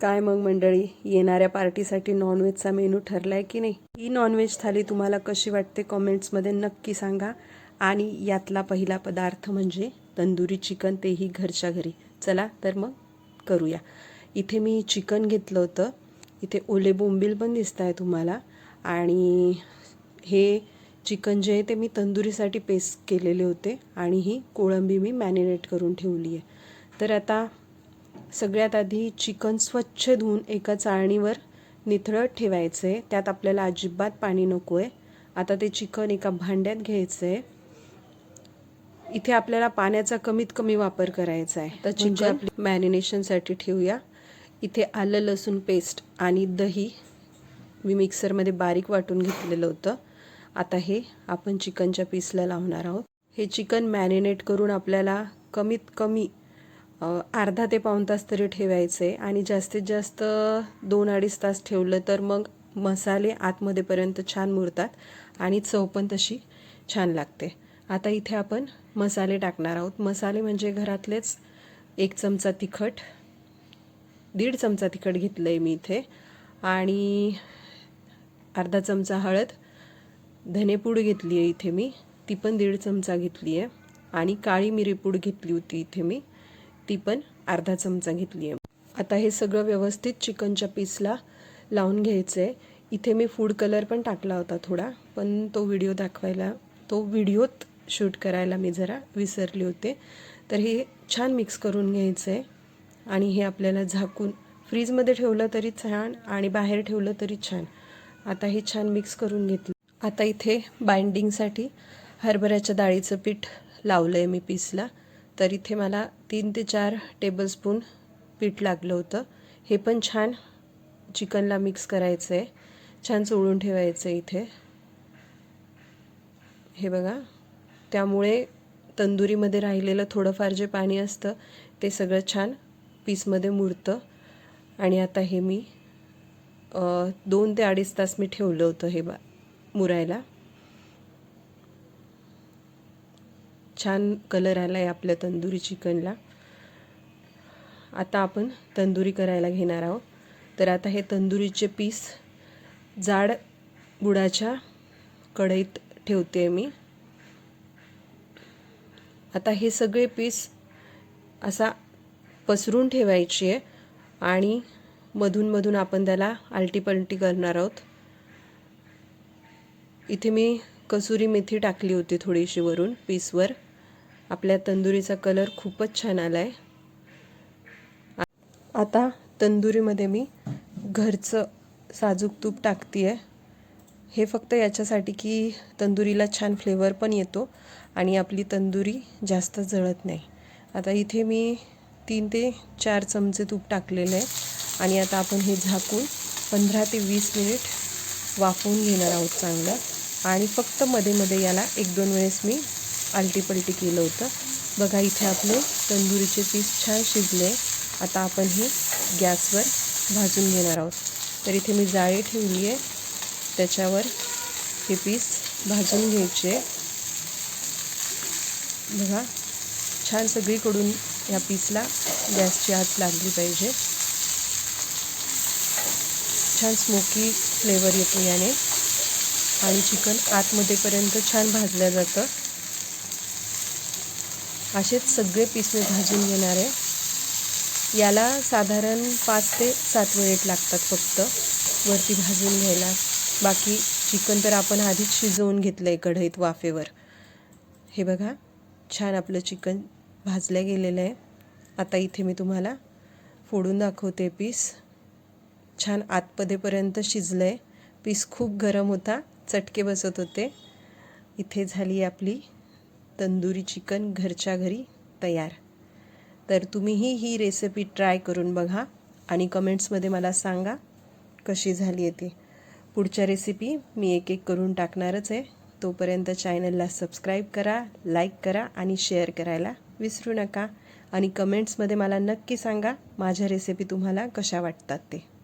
काय मग मंडळी येणाऱ्या पार्टीसाठी नॉनव्हेजचा मेनू ठरलाय की नाही? ही नॉनव्हेज थाली तुम्हाला कशी वाटते कॉमेंट्समध्ये नक्की सांगा. आणि यातला पहिला पदार्थ म्हणजे तंदुरी चिकन तेही घरच्या घरी. चला तर मग करूया. इथे मी चिकन घेतलं होतं. इथे ओले बोंबील पण दिसत आहे तुम्हाला. आणि हे चिकन जे आहे ते मी तंदुरीसाठी पेस्ट केलेले होते. आणि ही कोळंबी मी मॅरिनेट करून ठेवली आहे. तर आता सगळ्यात आधी चिकन स्वच्छ धुवून एका चाळणीवर निथळत ठेवायचं आहे त्यात आपल्याला अजिबात पाणी नको आहे आता ते चिकन एका भांड्यात घ्यायचं आहे इथे आपल्याला पाण्याचा कमीत कमी वापर करायचा आहे तर चिकन? आपली मॅरिनेशनसाठी ठेवूया. इथे आलं लसूण पेस्ट आणि दही मी मिक्सरमध्ये बारीक वाटून घेतलेलं होतं. आता हे आपण चिकनच्या पीसला लावणार आहोत. हे चिकन मॅरिनेट करून आपल्याला कमीत कमी अर्धा ते पाऊण तास तरी ठेवायचे आणि जास्तीत जास्त दोन अडीच तास ठेवलं तर मग मसाले आतमध्येपर्यंत छान मुरतात आणि चव पण तशी छान लागते. आता इथे आपण मसाले टाकणार आहोत. मसाले म्हणजे घरातलेच एक चमचा तिखट दीड चमचा तिखट घेतलं आहे मी इथे आणि अर्धा चमचा हळद धनेपूड घेतली आहे इथे मी ती पण दीड चमचा घेतली आहे आणि काळी मिरीपूड घेतली होती इथे मी. ती पण अर्धा चमचा घेतली आहे. आता हे सगळं व्यवस्थित चिकनच्या पीसला लावून घ्यायचं आहे इथे मी फूड कलर पण टाकला होता थोडा पण तो व्हिडिओ दाखवायला तो व्हिडिओत शूट करायला मी जरा विसरले होते. तर हे छान मिक्स करून घ्यायचं आहे आणि हे आपल्याला झाकून फ्रीजमध्ये ठेवलं तरी छान आणि बाहेर ठेवलं तरी छान. आता हे छान मिक्स करून घेतलं. आता इथे बाइंडिंगसाठी हरभऱ्याच्या डाळीचं पीठ लावलं आहे मी पीसला तर इथे मला तीन ते चार टेबलस्पून पीठ लागलं होतं. हे पण छान चिकनला मिक्स करायचं आहे छान चोळून ठेवायचं आहे इथे. हे बघा. त्यामुळे तंदुरीमध्ये राहिलेलं थोडंफार जे पाणी असतं ते सगळं छान पीसमध्ये मुरतं. आणि आता हे मी दोन ते अडीच तास मी ठेवलं होतं हे बा मुरायला. छान कलर आला आहे आपल्या तंदुरी चिकनला. आता आपण तंदुरी करायला घेणार आहोत. तर आता हे तंदुरीचे पीस जाड बुडाच्या कढईत ठेवते मी. आता हे सगळे पीस असा पसरून ठेवायची आहे आणि मधून आपण त्याला आलटी पलटी करणार आहोत. इथे मी कसुरी मेथी टाकली होती थोडीशी वरून पीसवर. आपल्या तंदुरीचा कलर खूपच छान आला आहे आता तंदुरीमध्ये मी घरचं साजूक तूप टाकते आहे हे फक्त याच्यासाठी की तंदुरीला छान फ्लेवर पण येतो आणि आपली तंदुरी जास्त जळत नाही. आता इथे मी तीन ते चार चमचे तूप टाकलेलं आहे आणि आता आपण हे झाकून पंधरा ते वीस मिनिट वाफवून घेणार आहोत चांगलं. आणि फक्त मध्ये मध्ये याला एक दोन वेळेस मी आलटीपलटी केलं होतं. बघा इथे आपले तंदुरीचे पीस छान शिजले आता आपण हे गॅसवर भाजून घेणार आहोत. तर इथे मी जाळी ठेवली आहे. त्याच्यावर हे पीस भाजून घ्यायचे बघा छान सगळीकडून या पीसला गॅसची आत लागली पाहिजे. छान स्मोकी फ्लेवर येतो याने. आणि चिकन आतमध्येपर्यंत छान भाजलं जातं. असेच सगळे पीस मी भाजून घेणार आहे. याला साधारण पाच ते सात मिनिट लागतात फक्त वरती भाजून घ्यायला. बाकी चिकन तर आपण आधीच शिजवून घेतलं आहे कढईत वाफेवर. हे बघा छान आपलं चिकन भाजलं गेलेलं आहे. आता इथे मी तुम्हाला फोडून दाखवते पीस. छान आतपदेपर्यंत शिजलं आहे पीस खूप गरम होता चटके बसत होते. इथे झाली आपली तंदुरी चिकन घरच्या घरी तयार. तर तुम्हीही ही रेसिपी ट्राय करून बघा आणि कमेंट्समध्ये मला सांगा कशी झाली आहे ती. पुढच्या रेसिपी मी एक एक करून टाकणारच आहे. तोपर्यंत चॅनलला सबस्क्राईब करा लाईक करा आणि शेअर करायला विसरू नका. आणि कमेंट्समध्ये मला नक्की सांगा माझ्या रेसिपी तुम्हाला कशा वाटतात ते.